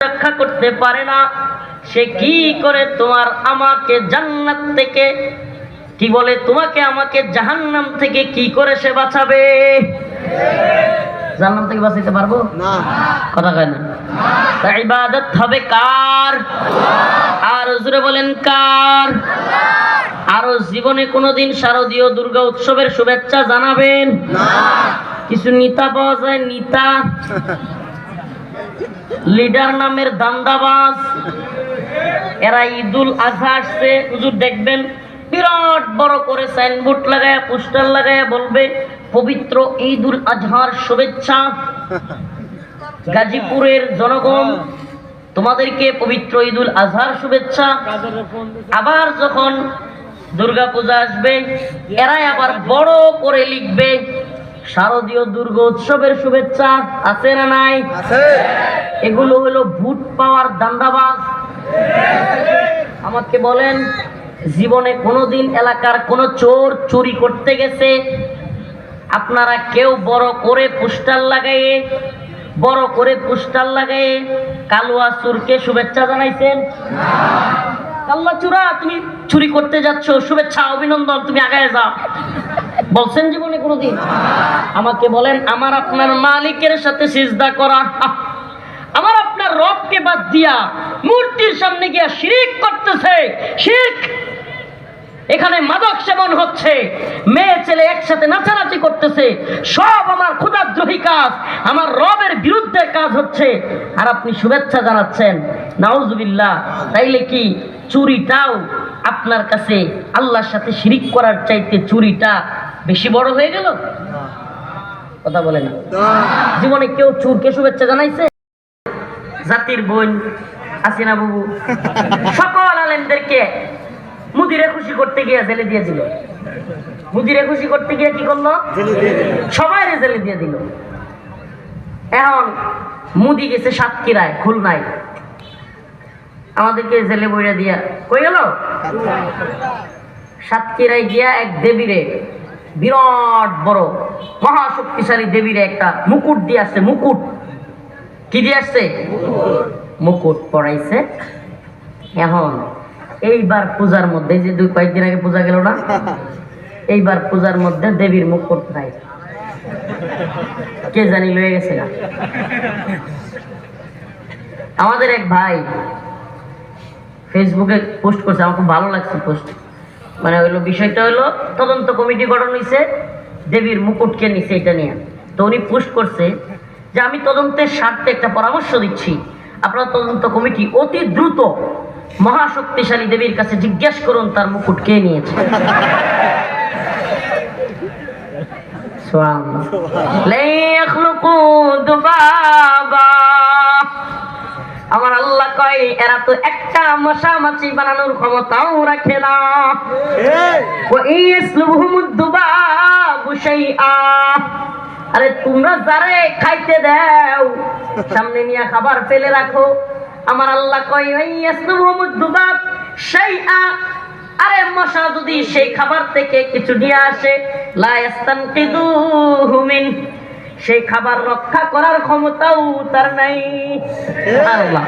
রক্ষা করতে পারে না সে কি করে তোমার আমাকে জান্নাত থেকে কি বলে তোমাকে আমাকে জাহান্নাম থেকে কি করে সে বাঁচাবে? জাহান্নাম থেকে বাঁচাইতে পারব? না। কথা কয় না। ইবাদত হবে কার? আর জুড়ে বলেন কার? আরও জীবনে কোনোদিন শারদীয় দুর্গা উৎসবের শুভেচ্ছা জানাবেন? কিছু নিতা পাওয়া যায় নিতা? লিডার নামের দান্দাবাজ। এরা ঈদুল আজহা আসছে, হুজুর দেখবেন বিরাট বড় করে সাইনবোর্ড লাগায়, পোস্টার লাগায় বলবে, পবিত্র ঈদুল আজহার শুভেচ্ছা। গাজীপুরের জনগণ, তোমাদেরকে পবিত্র ঈদুল আজহার শুভেচ্ছা। আবার যখন দুর্গা পূজা আসবে, এরাই আবার বড় করে লিখবে শারদীয় দুর্গ উৎসবের শুভেচ্ছা আছে না নাই? আছে। এগুলো হলো ভোট পাওয়ার দান্দাবাজ। আমাকে বলেন জীবনে কোনোদিন এলাকার কোনো চোর চুরি করতে গেছে? আপনারা কেউ বড় করে পোস্টার লাগাইয়ে বড় করে পোস্টার লাগাইয়ে কালুয়া চুরকে শুভেচ্ছা জানাইছেন? কাল্লা চূড়া তুমি চুরি করতে যাচ্ছ। শুভেচ্ছা অভিনন্দন তুমি আগায় যাও। বলছেন জীবনে কোনোদিন? আমাকে বলেন, আমার আপনার মালিকের সাথে সিজদা করা আমার আপনার রবকে বাদ দিয়া মূর্তির সামনে গিয়া শিরিক করতেছে, শিরক। এখানে মাদক সেবন হচ্ছে, মেয়ে ছেলে একসাথে নাচানাচি করতেছে, সব আমার ক্ষুদাদ্রোহী কাজ, আমার রবের বিরুদ্ধে কাজ হচ্ছে। আর আপনি শুভেচ্ছা জানাচ্ছেন, নাউজুবিল্লাহ, তাইলে কি চুরিটাও আপনার কাছে আল্লাহর সাথে শিরিক করার চাইতে চুরিটা বেশি বড় হয়ে গেল? কথা বলে না। জীবনে কেউ চুরকে শুভেচ্ছা জানাইছে? জাতির বোন আসিনা বাবু সকল আলেমদেরকে মুদিরে খুশি করতে গিয়ে জেলে দিয়ে দিল। মুদিরে খুশি করতে গিয়ে কি করল? সবাই জেলে দিয়ে দিল। এখন মুদি গেছে সাতক্ষীরায় খুলনায়। আমাদেরকে জেলে বইরা দিয়া কই গেল? সাতক্ষীরায় গিয়া এক দেবীরে বিরাট বড়, মহাশক্তিশালী দেবীর একটা মুকুট দিয়ে আসছে, মুকুট। কি দিয়ে আসছে? মুকুট পড়াইছে এখন, এইবার পূজার মধ্যে যে দুই কয়েকদিন আগে পূজা গেল না? এইবার পূজার মধ্যে দেবীর মুকুট নাই। কে জানি লয়ে গেছে না? আমাদের এক ভাই ফেসবুকে পোস্ট করছে, আমার খুব ভালো লাগছে পোস্ট মানে হইল বিষয়টা হলো তদন্ত কমিটি গঠন হয়েছে দেবীর মুকুটকে নিছে এটা নিয়ে। তো উনি পোস্ট করছে যে আমি তদন্তের স্বার্থে একটা পরামর্শ দিচ্ছি। আপনারা তদন্ত কমিটি অতি দ্রুত মহাশক্তিশালী দেবীর কাছে জিজ্ঞেস করুন তার মুকুট কে নিয়েছে। সুবহানাল্লাহ। লা ইয়াখলুকু এরা তো একটা মশা মাছি বানানোর ক্ষমতাও রাখে না। আরে তোমরা যারে খাইতে দাও সামনে নিয়ে খাবার ফেলে রাখো। আমার আল্লাহ কয় শাইআ। আরে মশা যদি সেই খাবার থেকে কিছু নিয়ে আসে লা ইয়াস্তানকিদুহু মিন। সেই খাবার রক্ষা করার ক্ষমতাও তার নাই। আল্লাহ